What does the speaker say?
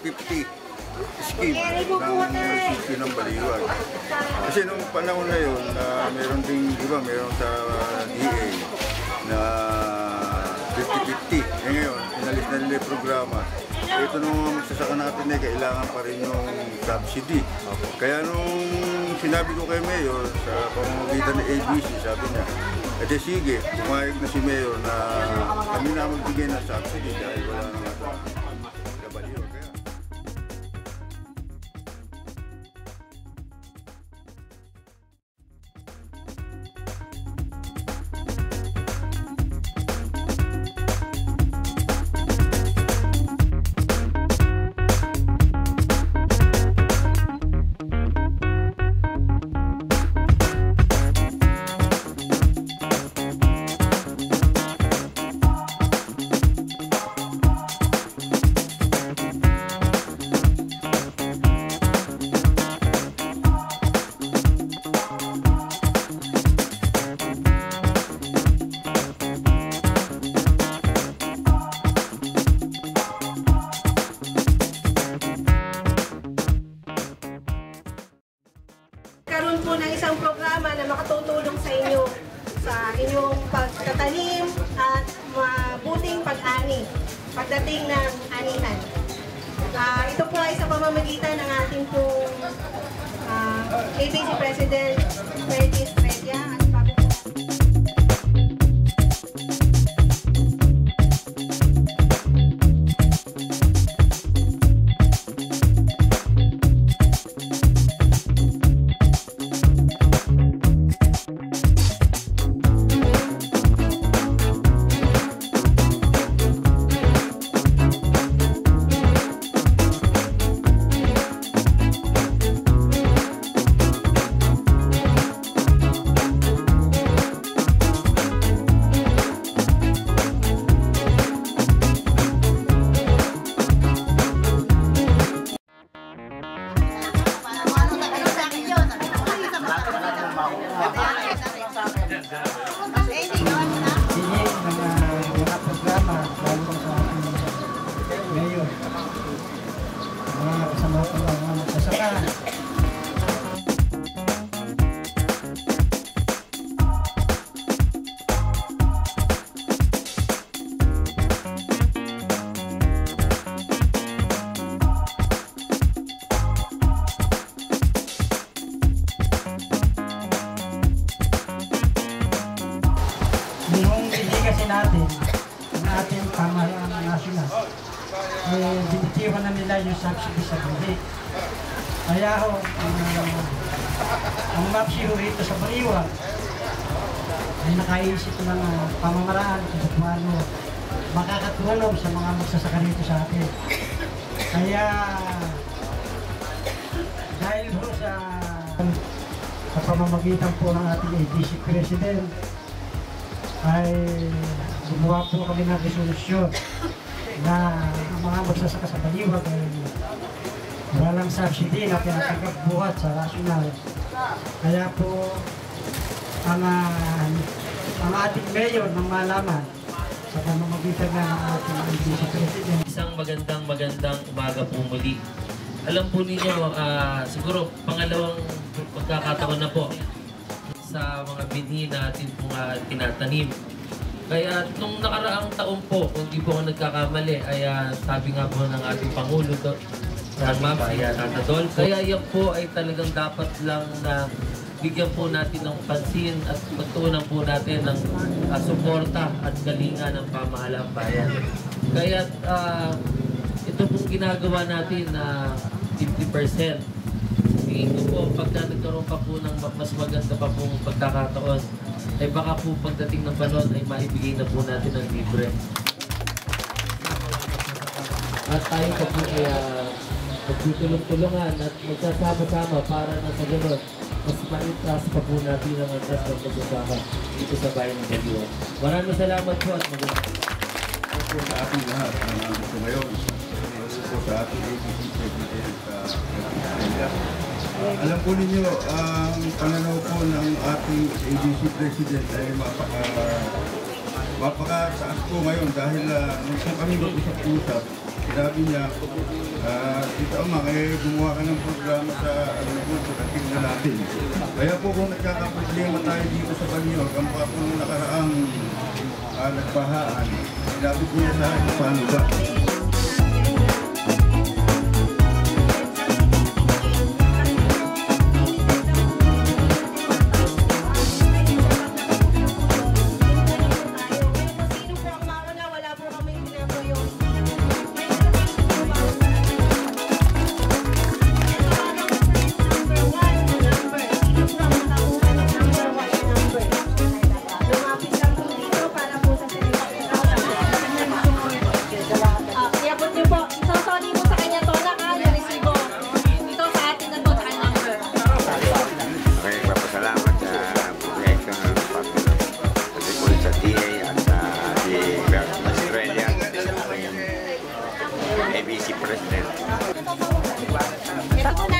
50-50 scheme ng city ng Baliwag. Kasi nung panahon na yun, na meron ding, di ba, meron sa DA na 50-50. Eh ngayon, inalis na nila yung programa. Ito nung magsasaka natin eh, kailangan pa rin yung subsidy. Kaya nung sinabi ko kay Mayor sa pamamagitan ng ABC, sabi niya, eh di sige, pumayag na si Mayor na kami na magbigay ng subsidy dahil wala na nga Karoon po ng isang programa na makatutulong sa inyo sa inyong pagtatanim at mabuting pag-ani pagdating ng anihan. Ah, ito po ay sa pamamagitan ng ating pong ah, ABC President Fergie Estrella Sige, mga mga programa, lalo ko sa ating mayor. Mga kasama ko lang mga magsasaka. Na nila yung subsidy sa buhi. Kaya ho, ang, ang MAPSI ho rito sa Baliwa, ay nakaisip ng uh, pamamaraan kung paano makakatulong sa mga magsasaka rito sa atin. Kaya, dahil ho sa sa pamamagitan po ng ating ADC President, ay gumawa po kami ng resolusyon na mga magsasaka sa baliwag ay walang subsidy na tinatanggap buhat sa rasyonal. Kaya po ang, ah, ang ating mayor ng malaman sa pamamagitan ng ating vice president Isang magandang magandang umaga po muli. Alam po ninyo, ah, siguro pangalawang pagkakataon na po sa mga binhi natin po nga tinatanim. Kaya nung nakaraang taon po, kung di po ako nagkakamali, ay ah, sabi nga po ng ating Pangulo do, sa Mabaya, Tata Dol. Kaya yan po ay talagang dapat lang na bigyan po natin ng pansin at pagtuunan po natin ng ah, suporta at galingan ng pamahalaan bayan. Kaya ah, ito pong ginagawa natin na 50%. Tingin ko po, pagka nagkaroon pa po ng ma- mas maganda pa pong pagkakataon, ay baka po pagdating ng panahon ay maibigay na po natin ng libre. At tayo pa po ay magtutulong-tulungan at magsasama-sama para na sa gano'n, mas maitas pa po natin ang antas ng pagsasama dito sa bayan ng Baliwa. Maraming salamat po at magandang ito po sa ating lahat na nandito ngayon. Ito po sa ating ABC President Australia. Ah, alam po ninyo, ang pananaw po ng ating ABC President ay mapaka mapakataas po ngayon dahil uh, nung kami mag-usap-usap, sinabi niya, ah, Tita Ama, eh, gumawa ka ng programa sa ano po, sa kating na natin. Kaya po kung nagkakaproblema tayo dito sa Banyo, ang mga po nakaraang uh, nagbahaan, sinabi ko niya ABC President. Ito po